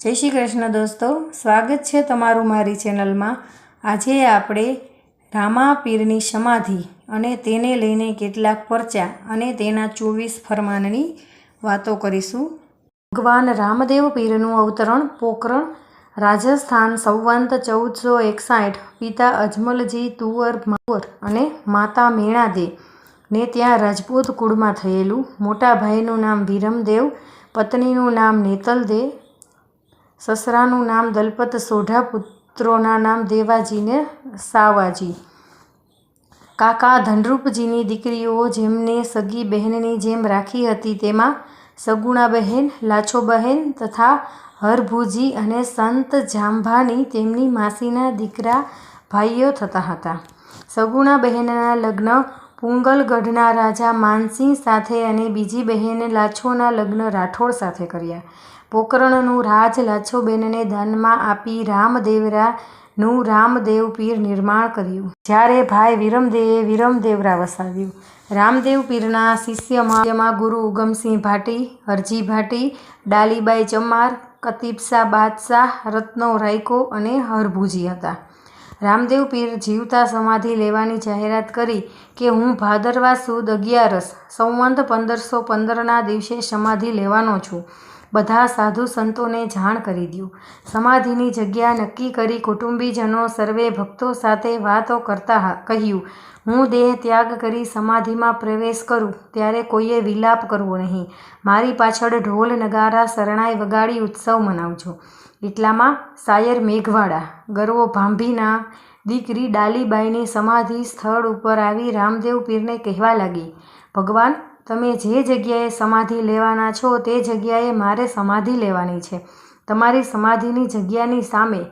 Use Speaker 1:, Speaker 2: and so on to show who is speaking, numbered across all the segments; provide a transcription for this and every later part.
Speaker 1: જય શ્રી કૃષ્ણ દોસ્તો, સ્વાગત છે તમારું મારી ચેનલમાં. આજે આપણે રામા પીરની સમાધિ અને તેને લઈને કેટલાક પરચા અને તેના ચોવીસ ફરમાનની વાતો કરીશું. ભગવાન રામદેવ પીરનું અવતરણ પોકરણ, રાજસ્થાન સંવંત ચૌદસો એકસાઠ, પિતા અજમલજી તુવર માવર અને માતા મેણાદે ને ત્યાં રાજપૂત કુળમાં થયેલું મોટા ભાઈનું નામ વિરમદેવ, પત્નીનું નામ નેતલદે સસરાનું નામ દલપત સોઢા, પુત્રોના નામ દેવાજીને સાવાજી. કાકા ધનરૂપજીની દીકરીઓ જેમને સગી બહેનની જેમ રાખી હતી, તેમાં સગુણા બહેન, લાછો બહેન તથા હરભુજી અને સંત જાંભાની તેમની માસીના દીકરા ભાઈઓ થતા હતા. સગુણા બહેનના લગ્ન પુંગલગઢના રાજા માનસિંહ સાથે અને બીજી બહેન લાછોના લગ્ન રાઠોડ સાથે કર્યા. પોકરણનું રાજ લાછોબેનને દાનમાં આપી રામદેવરાનું રામદેવ પીર નિર્માણ કર્યું. જ્યારે ભાઈ વિરમદેવે વિરમદેવરા વસાવ્યું. રામદેવ પીરના શિષ્યમાં ગુરુ ઉગમસિંહ ભાટી, હરજી ભાટી, ડાલીબાઈ ચમાર કતીબશા બાદશાહ રત્નો રાયકો અને હરભુજી હતા. રામદેવ પીર જીવતા સમાધિ લેવાની જાહેરાત કરી કે હું ભાદરવા સુદ અગિયારસ સંવંત પંદરસો પંદરના દિવસે સમાધિ લેવાનો છું. બધા સાધુ સંતોને જાણ કરી દઉં સમાધિની જગ્યા નક્કી કરી કુટુંબીજનો સર્વે ભક્તો સાથે વાતો કરતા કહ્યું, હું દેહ ત્યાગ કરી સમાધિમાં પ્રવેશ કરું, ત્યારે કોઈએ વિલાપ કરવો નહીં. મારી પાછળ ઢોલ નગારા શરણાઈ વગાડી ઉત્સવ મનાવજો. એટલામાં સાયર મેઘવાડા ગરવો ભાંભીના દીકરી ડાલીબાઈની સમાધિ સ્થળ ઉપર આવી રામદેવ પીરને કહેવા લાગી, ભગવાન, તમે જે જગ્યાએ સમાધિ લેવાના છો તે જગ્યાએ મારે સમાધિ લેવાની છે. તમારી સમાધિની જગ્યાની સામે.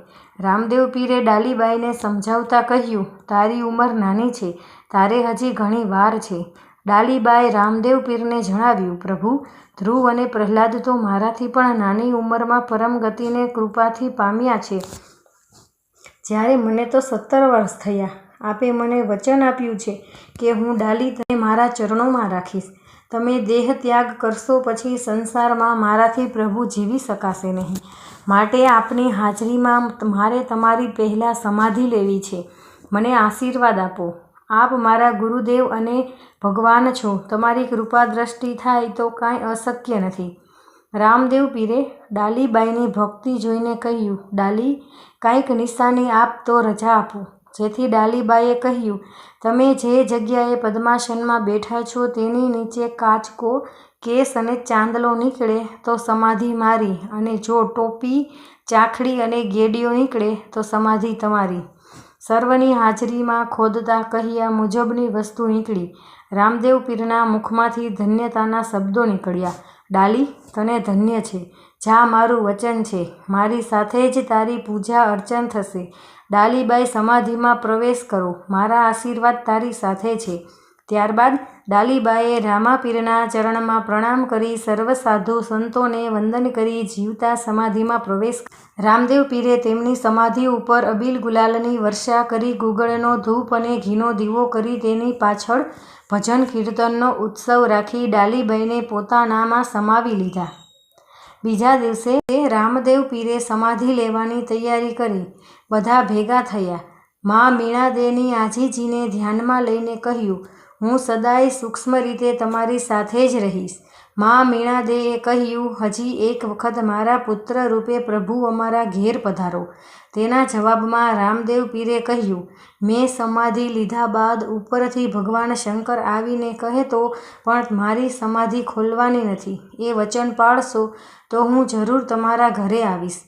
Speaker 1: રામદેવ પીરે ડાલીબાઈને સમજાવતા કહ્યું, તારી ઉંમર નાની છે. તારે હજી ઘણી વાર છે. ડાલીબાઈ રામદેવ પીરને જણાવ્યું, પ્રભુ, ધ્રુવ અને પ્રહલાદ તો મારાથી પણ નાની ઉંમરમાં પરમ ગતિને કૃપાથી પામ્યા છે. જ્યારે મને તો સત્તર વર્ષ થયા, આપે મને વચન આપ્યું છે કે હું ડાલી તને મારા ચરણોમાં રાખીશ. તમે દેહ ત્યાગ કરશો પછી સંસારમાં મારાથી પ્રભુ જીવી શકાશે નહીં. માટે આપની હાજરીમાં મારે તમારી પહેલાં સમાધિ લેવી છે. મને આશીર્વાદ આપો. આપ મારા ગુરુદેવ અને ભગવાન છો. તમારી કૃપા દ્રષ્ટિ થાય તો કાંઈ અશક્ય નથી. રામદેવ પીરે ડાલીબાઈની ભક્તિ જોઈને કહ્યું, ડાલી, કાંઈક નિશાની આપ તો રજા આપો. જેથી ડાલીબાઈએ કહ્યું, તમે જે જગ્યાએ પદ્માસનમાં બેઠા છો તેની નીચે કાચકો, કેસ અને ચાંદલો નીકળે તો સમાધિ મારી અને જો ટોપી, ચાખડી અને ગેડીઓ નીકળે તો સમાધિ તમારી. સર્વની હાજરીમાં ખોદતા કહ્યા મુજબની વસ્તુ નીકળી. રામદેવ પીરના મુખમાંથી ધન્યતાના શબ્દો નીકળ્યા. ડાલી, તને ધન્ય છે. જા, મારું વચન છે. મારી સાથે જ તારી પૂજા અર્ચન થશે. ડાલીબાઈ સમાધિમાં પ્રવેશ કરો. મારા આશીર્વાદ તારી સાથે છે. ત્યારબાદ ડાલીબાઈએ રામાપીરના ચરણમાં પ્રણામ કરી સર્વ સાધુ સંતોને વંદન કરી જીવતા સમાધિમાં પ્રવેશ રામદેવ પીરે તેમની સમાધિ ઉપર અબીલ ગુલાલની વર્ષા કરી ગુગળનો ધૂપ અને ઘીનો દીવો કરી તેની પાછળ ભજન કીર્તનનો ઉત્સવ રાખી ડાલીબાઈને પોતાનામાં સમાવી લીધા. બીજા દિવસે રામદેવ પીરે સમાધિ લેવાની તૈયારી કરી. બધા ભેગા થયા. મા મીણાદેની આજીજીને ધ્યાનમાં લઈને કહ્યું હું સદાય સૂક્ષ્મ રીતે તમારી સાથે જ રહીશ. મા મીણાદેએ કહ્યું, હજી એક વખત મારા પુત્ર રૂપે પ્રભુ અમારા ઘેર પધારો. તેના જવાબમાં રામદેવ પીરે કહ્યું, મેં સમાધિ લીધા બાદ ઉપરથી ભગવાન શંકર આવીને કહે તો, પણ મારી સમાધિ ખોલવાની નથી. એ વચન પાળશો તો હું જરૂર તમારા ઘરે આવીશ.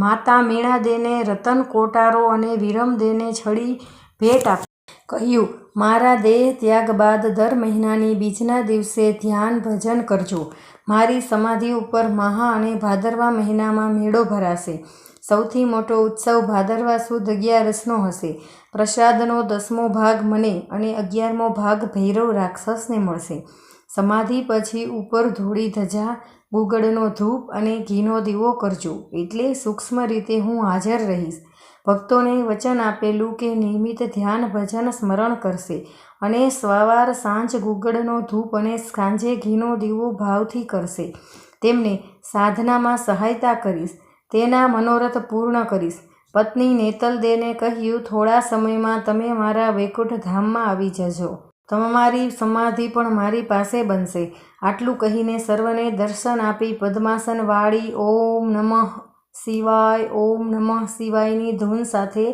Speaker 1: માતા મીણાદેને રતન કોટારો અને વિરમદેને છડી ભેટ આપી. કહ્યું, મારા દેહ ત્યાગ બાદ દર મહિનાની બીજના દિવસે ધ્યાન ભજન કરજો. મારી સમાધિ ઉપર મહા અને ભાદરવા મહિનામાં મેળો ભરાશે. સૌથી મોટો ઉત્સવ ભાદરવા સુદ અગિયારસનો હશે. પ્રસાદનો દસમો ભાગ મને અને અગિયારમો ભાગ ભૈરવ રાક્ષસને મળશે. સમાધિ પછી ઉપર ધોળી ધજા, ગુગળનો ધૂપ અને ઘીનો દીવો કરજો. એટલે સૂક્ષ્મ રીતે હું હાજર રહીશ. ભક્તોને વચન આપેલું કે નિયમિત ધ્યાન, ભજન, સ્મરણ કરશે અને સવાર સાંજ ગુગળનો ધૂપ અને સાંજે ઘીનો દીવો ભાવથી કરશે. તેમને સાધનામાં સહાયતા કરીશ, તેના મનોરથ પૂર્ણ કરીશ. પત્ની નેતલદેને કહ્યું, થોડા સમયમાં તમે મારા વૈકુંઠ ધામમાં આવી જજો. તમારી સમાધિ પણ મારી પાસે બનશે. આટલું કહીને સર્વને દર્શન આપી પદ્માસન વાળી ઓમ નમઃ શિવાય, ઓમ નમઃ શિવાયની ધૂન સાથે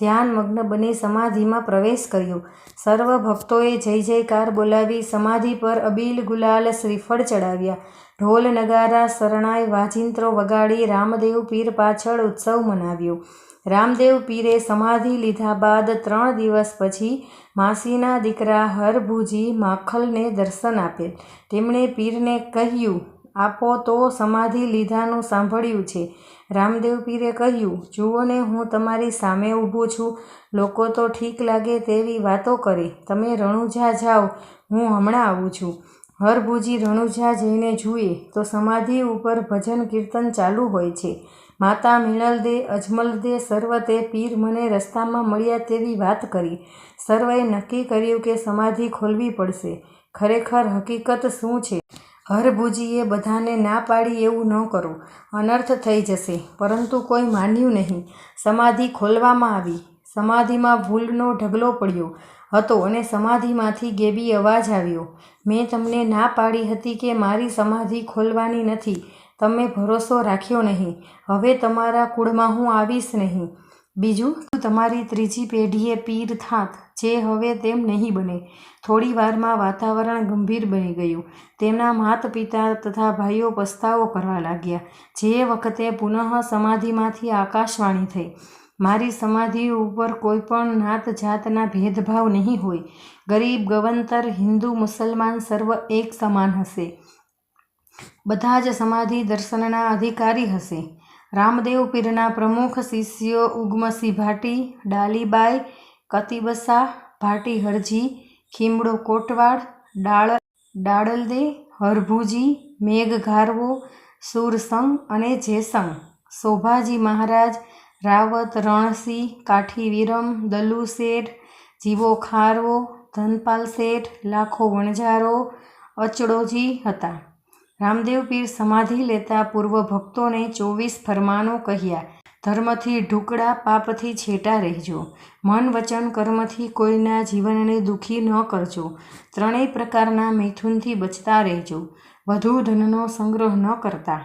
Speaker 1: ધ્યાનમગ્ન બની સમાધિમાં પ્રવેશ કર્યો. સર્વ ભક્તોએ જય જયકાર બોલાવી સમાધિ પર અબીલ ગુલાલ શ્રીફળ ચડાવ્યા. ઢોલ નગારા, શરણાઈ, વાજિંત્રો વગાડી રામદેવ પીર પાછળ ઉત્સવ મનાવ્યો. રામદેવ પીરે સમાધિ લીધા બાદ ત્રણ દિવસ પછી માસીના દીકરા હરભુજી માખલને દર્શન આપેલ તેમણે પીરને કહ્યું, આપો તો સમાધિ લીધાનું સાંભળ્યું છે. રામદેવ પીરે કહ્યું, જુઓ ને, હું તમારી સામે ઊભો છું. લોકો તો ઠીક લાગે તેવી વાતો કરે. તમે રણુજા જાઓ. હું હમણાં આવું છું. હરભુજી રણુજા જઈને જુએ તો સમાધિ ઉપર ભજન કીર્તન ચાલુ હોય છે. માતા મિણલદે, અજમલદે સર્વતે પીર મને રસ્તામાં મળ્યા તેવી વાત કરી. સર્વે નક્કી કર્યું કે સમાધિ ખોલવી પડશે. ખરેખર હકીકત શું છે? હરભુજીએ બધાને ના પાડી એવું ન કરો. અનર્થ થઈ જશે, પરંતુ કોઈ માન્યું નહીં. સમાધિ ખોલવામાં આવી. સમાધિમાં ભૂલનો ઢગલો પડ્યો હતો અને સમાધિમાંથી ગેબી અવાજ આવ્યો. મેં તમને ના પાડી હતી કે મારી સમાધિ ખોલવાની નથી. તમે ભરોસો રાખ્યો નહીં. હવે તમારા કુળમાં હું આવીશ નહીં. બીજું તમારી ત્રીજી પેઢીએ પીર થાત જે હવે તેમ નહીં બને. થોડી વારમાં વાતાવરણ ગંભીર બની ગયું. તેમના માત પિતા તથા ભાઈઓ પસ્તાવો કરવા લાગ્યા. જે વખતે પુનઃ સમાધિમાંથી આકાશવાણી થઈ. મારી સમાધિ ઉપર કોઈ પણ નાત જાતના ભેદભાવ નહીં હોય. ગરીબ, ગવંતર, હિન્દુ, મુસલમાન સર્વ એક સમાન હશે. બધા જ સમાધિ દર્શનના અધિકારી હશે. રામદેવ પીરના પ્રમુખ શિષ્યો ઉગમસી ભાટી, ડાલીબાઈ, કતિબસા ભાટી હરજી, ખીમડો કોટવાડ, ડાળ, ડાળલદે, હરભુજી મેઘઘારવો સુરસંગ અને જેસંગ. શોભાજી મહારાજ, રાવત, રણસિંહ કાઠી વિરમ દલુ શેઠ, જીવો ખારવો, ધનપાલ શેઠ, લાખો વણઝારો, અચડોજી હતા. રામદેવ પીર સમાધિ લેતા પૂર્વ ભક્તોને ચોવીસ ફરમાનો કહ્યા, ધર્મથી ઢુકડા પાપથી છેટા રહેજો. મન વચન કર્મથી કોઈના જીવનને દુઃખી ન કરજો. ત્રણેય પ્રકારના મૈથુનથી બચતા રહેજો. વધુ ધનનો સંગ્રહ ન કરતા.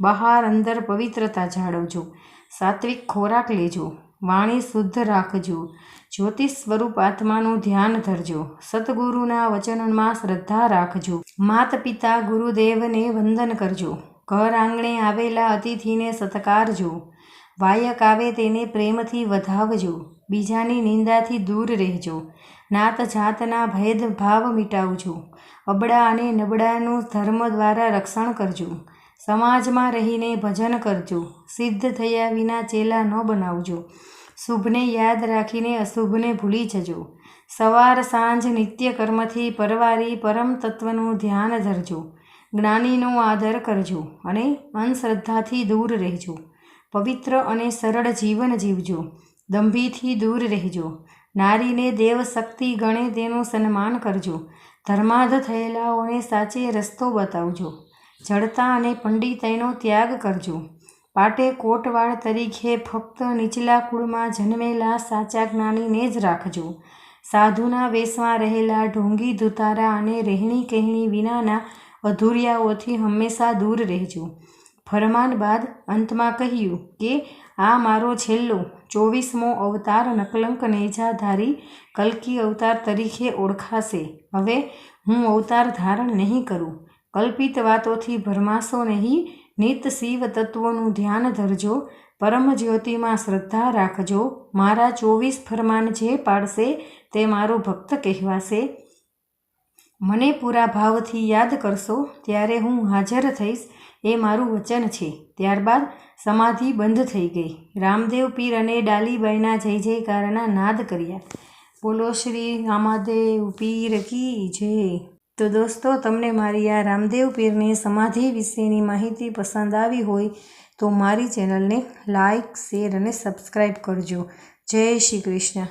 Speaker 1: બહાર અંદર પવિત્રતા જાળવજો. સાત્વિક ખોરાક લેજો. વાણી શુદ્ધ રાખજો. જ્યોતિષ સ્વરૂપ આત્માનું ધ્યાન ધરજો. સતગુરુના વચનમાં શ્રદ્ધા રાખજો. માત પિતા ગુરુદેવને વંદન કરજો. ઘર આંગણે આવેલા અતિથિને સત્કારજો. વાયક આવે તેને પ્રેમથી વધાવજો. બીજાની નિંદાથી દૂર રહેજો. નાત જાતના ભેદભાવ મિટાવજો. અબડા અને નબળાનું ધર્મ દ્વારા રક્ષણ કરજો. સમાજમાં રહીને ભજન કરજો. સિદ્ધ થયા વિના ચેલા ન બનાવજો. શુભને યાદ રાખીને અશુભને ભૂલી જજો. સવાર સાંજ નિત્ય કર્મથી પરવારી પરમ તત્વનું ધ્યાન ધરજો. જ્ઞાનીનો આદર કરજો અને અંધશ્રદ્ધાથી દૂર રહેજો. પવિત્ર અને સરળ જીવન જીવજો. દંભીથી દૂર રહેજો. નારીને દેવ શક્તિ ગણે તેનું સન્માન કરજો. ધર્માધ થયેલાઓને સાચે રસ્તો બતાવજો. જડતા અને પંડિતાઈનો ત્યાગ કરજો. પાટે કોટવાળ તરીકે ફક્ત નીચલા કુળમાં જન્મેલા સાચા જ્ઞાનીને જ રાખજો. સાધુના વેશમાં રહેલા ઢોંગી, ધુતારા અને રહેણી કહેણી વિનાના અધૂરિયાઓથી હંમેશા દૂર રહેજો. ફરમાન બાદ અંતમાં કહ્યું કે, આ મારો છેલ્લો, ચોવીસમો અવતાર નકલંક નેજાધારી કલ્કી અવતાર તરીકે ઓળખાશે. હવે હું અવતાર ધારણ નહીં કરું. કલ્પિત વાતોથી ભરમાશો નહીં, નિત શિવ તત્વોનું ધ્યાન ધરજો, પરમ જ્યોતિમાં શ્રદ્ધા રાખજો. મારા ચોવીસ ફરમાન જે પાડશે તે મારો ભક્ત કહેવાશે. મને પૂરા ભાવથી યાદ કરશો, ત્યારે હું હાજર થઈશ, એ મારું વચન છે. ત્યારબાદ સમાધિ બંધ થઈ ગઈ. રામદેવ પીર અને ડાલીબાઈના જય જયકારના નાદ કર્યા. બોલો શ્રી રામાદેવ પીર કી જય. તો દોસ્તો, તમને મારી આ રામદેવ પીરની સમાધિ વિશેની માહિતી પસંદ આવી હોય તો મારી ચેનલને લાઇક શેર અને સબસ્ક્રાઈબ કરજો. જય શ્રી કૃષ્ણ.